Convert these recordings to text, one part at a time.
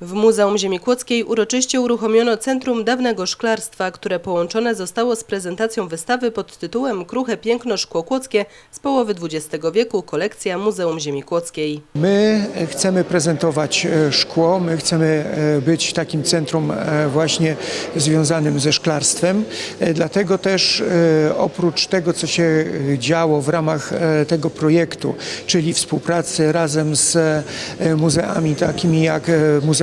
W Muzeum Ziemi Kłodzkiej uroczyście uruchomiono Centrum Dawnego Szklarstwa, które połączone zostało z prezentacją wystawy pod tytułem Kruche Piękno Szkło Kłodzkie z połowy XX wieku, kolekcja Muzeum Ziemi Kłodzkiej. My chcemy prezentować e, szkło, my chcemy e, być takim centrum e, właśnie związanym ze szklarstwem. Dlatego też oprócz tego, co się działo w ramach tego projektu, czyli współpracy razem z muzeami takimi jak e,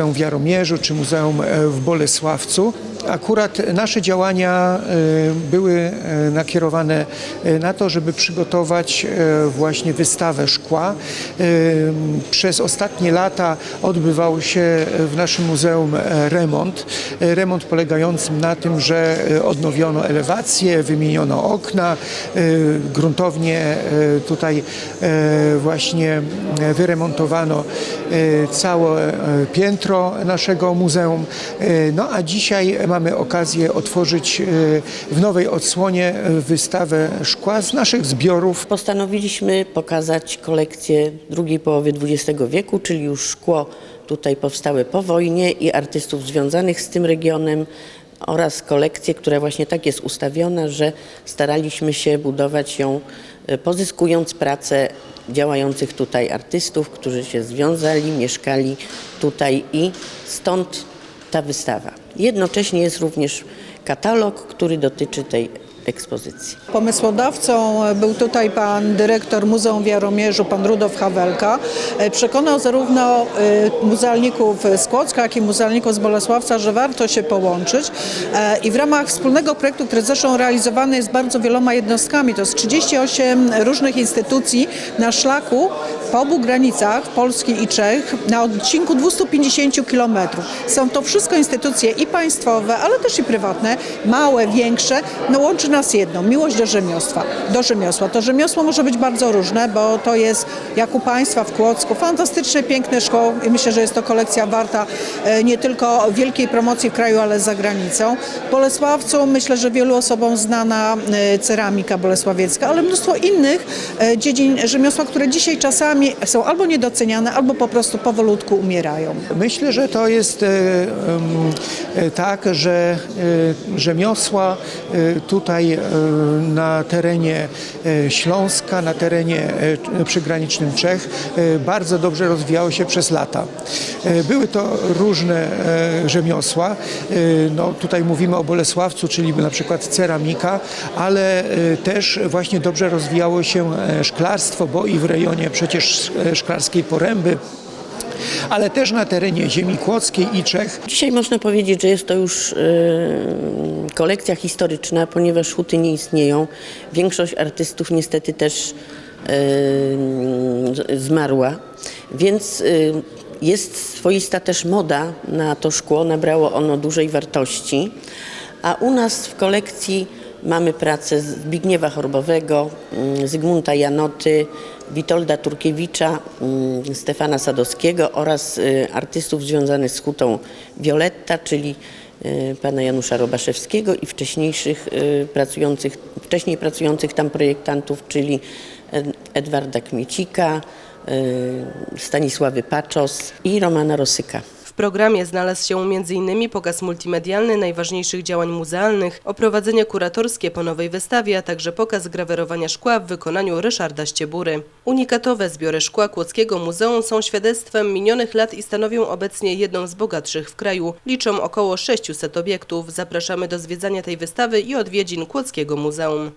Muzeum w Jaromierzu czy Muzeum e, w Bolesławcu, akurat nasze działania e, były e, nakierowane e, na to, żeby przygotować właśnie wystawę szkła. Przez ostatnie lata odbywał się w naszym muzeum remont. Remont polegający na tym, że odnowiono elewację, wymieniono okna, gruntownie tutaj właśnie wyremontowano całe piętro naszego muzeum. No a dzisiaj mamy okazję otworzyć e, w nowej odsłonie e, wystawę szkła z naszych zbiorów. Postanowiliśmy pokazać kolekcję drugiej połowy XX wieku, czyli już szkło tutaj powstałe po wojnie i artystów związanych z tym regionem oraz kolekcję, która właśnie tak jest ustawiona, że staraliśmy się budować ją e, pozyskując pracę działających tutaj artystów, którzy się związali, mieszkali tutaj i stąd ta wystawa. Jednocześnie jest również katalog, który dotyczy tej ekspozycji. Pomysłodawcą był tutaj pan dyrektor Muzeum w Jaromierzu, pan Rudolf Hawelka. E, Przekonał zarówno e, muzealników z Kłodzka, jak i muzealników z Bolesławca, że warto się połączyć E, i w ramach wspólnego projektu, który zresztą realizowany jest bardzo wieloma jednostkami, to jest 38 różnych instytucji na szlaku po obu granicach Polski i Czech na odcinku 250 kilometrów. Są to wszystko instytucje i państwowe, ale też i prywatne, małe, większe. No łączy nas jedno, miłość do rzemiosła. Do rzemiosła. To rzemiosło może być bardzo różne, bo to jest jak u Państwa w Kłodzku, fantastyczne, piękne szkoło i myślę, że jest to kolekcja warta e, nie tylko wielkiej promocji w kraju, ale za granicą. Bolesławcu myślę, że wielu osobom znana e, ceramika bolesławiecka, ale mnóstwo innych e, dziedzin rzemiosła, które dzisiaj czasami są albo niedoceniane, albo po prostu powolutku umierają. Myślę, że to jest e, e, tak, że rzemiosła e, tutaj na terenie Śląska, na terenie przygranicznym Czech bardzo dobrze rozwijały się przez lata. Były to różne rzemiosła. No, tutaj mówimy o Bolesławcu, czyli na przykład ceramika, ale też właśnie dobrze rozwijało się szklarstwo, bo i w rejonie przecież e, szklarskiej poręby ale też na terenie ziemi kłodzkiej i Czech. Dzisiaj można powiedzieć, że jest to już e, kolekcja historyczna, ponieważ huty nie istnieją. Większość artystów niestety też e, zmarła, więc jest swoista też moda na to szkło, nabrało ono dużej wartości, a u nas w kolekcji mamy pracę Zbigniewa Chorbowego, mm, Zygmunta Janoty, Witolda Turkiewicza, mm, Stefana Sadowskiego oraz y, artystów związanych z hutą Violetta, czyli y, pana Janusza Robaszewskiego i wcześniejszych y, pracujących, wcześniej pracujących tam projektantów, czyli Ed- Edwarda Kmiecika, Stanisławy Paczos i Romana Rosyka. Programie znalazł się m.in. pokaz multimedialny najważniejszych działań muzealnych, oprowadzenie kuratorskie po nowej wystawie, a także pokaz grawerowania szkła w wykonaniu Ryszarda Ściebury. Unikatowe zbiory szkła Kłodzkiego Muzeum są świadectwem minionych lat i stanowią obecnie jedną z bogatszych w kraju. Liczą około 600 obiektów. Zapraszamy do zwiedzania tej wystawy i odwiedzin Kłodzkiego Muzeum.